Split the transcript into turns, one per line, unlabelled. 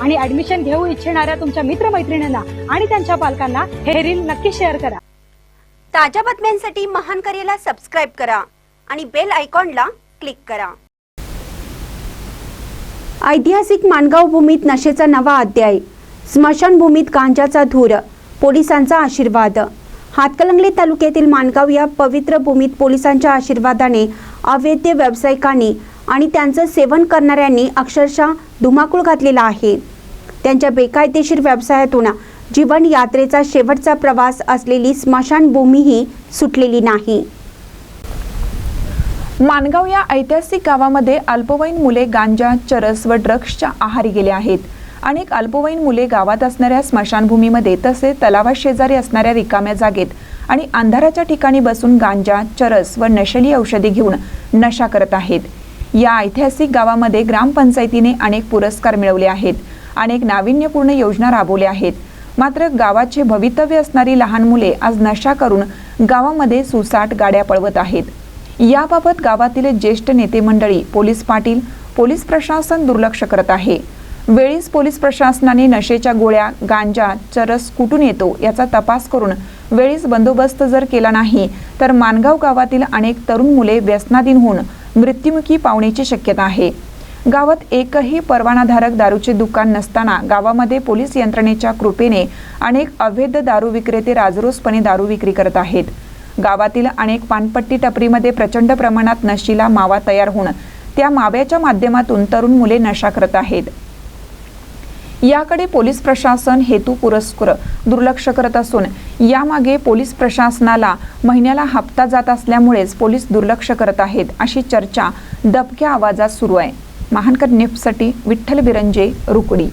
आणि ऍडमिशन घेऊ इच्छिणाऱ्या तुमच्या मित्रमैत्रिणींना आणि त्यांच्या पालकांना हे रील नक्की शेअर करा.
ताज्या बातम्यांसाठी महान करेला सबस्क्राईब करा आणि बेल आयकॉनला क्लिक करा. ऐतिहासिक माणगाव भूमीत नशेचा नवा अध्याय. स्मशानभूमीत गांजाचा धूर. पोलिसांचा आशीर्वाद. हातकलंगले तालुक्यातील माणगाव या पवित्र भूमीत पोलिसांच्या आशीर्वादाने अवैध व्यावसायिकांनी आणि त्यांचं सेवन करणाऱ्यांनी अक्षरशः धुमाकूळ घातलेला आहे. त्यांच्या बेकायदेशीर व्यवसायातून जीवन यात्रेचा शेवटचा प्रवास असलेली स्मशानभूमीही सुटलेली नाही.
माणगाव या ऐतिहासिक गावामध्ये अल्पवयीन मुले गांजा चरस व ड्रग्सच्या आहारी गेले आहेत. अनेक अल्पवयीन मुले गावात असणाऱ्या स्मशानभूमीमध्ये तसेच तलावाशेजारी असणाऱ्या रिकाम्या जागेत आणि अंधाराच्या ठिकाणी बसून गांजा चरस व नशेली औषधी घेऊन नशा करत आहेत. या ऐतिहासिक गावामध्ये ग्रामपंचायतीने अनेक पुरस्कार मिळवले आहेत अनेक नाविन्यपूर्ण योजना राबवल्या आहेत. मात्र गावाचे भवितव्य असणारी लहान मुले आज नशा करून गावामध्ये सुसाट गाड्या पळवत आहेत. याबाबत गावातील ज्येष्ठ नेते मंडळी पोलीस पाटील पोलीस प्रशासन दुर्लक्ष करत आहे. वेळीच पोलीस प्रशासनाने नशेच्या गोळ्या गांजा चरस कुठून येतो याचा तपास करून वेळीच बंदोबस्त जर केला नाही तर मानगाव गावातील अनेक तरुण मुले व्यसनाधीन होऊन मृत्युमुखी पावण्याची शक्यता आहे. गावात एकही परवानाधारक दारूचे दुकान नसताना गावामध्ये पोलीस यंत्रणेच्या कृपेने अनेक अवैध दारू विक्रेते राजरोसपणे दारू विक्री करत आहेत. गावातील अनेक पानपट्टी टपरीमध्ये प्रचंड प्रमाणात नशीला मावा तयार होऊन त्या माव्याच्या माध्यमातून तरुण मुले नशा करत आहेत. याकडे पोलीस प्रशासन हेतू पुरस्कर दुर्लक्ष करत असून यामागे पोलीस प्रशासनाला महिन्याला हप्ता जात असल्यामुळेच पोलीस दुर्लक्ष करत आहेत अशी चर्चा दबक्या आवाजात सुरू आहे. महानकर न्यूजसाठी विठ्ठल बिरंजे रुकडी.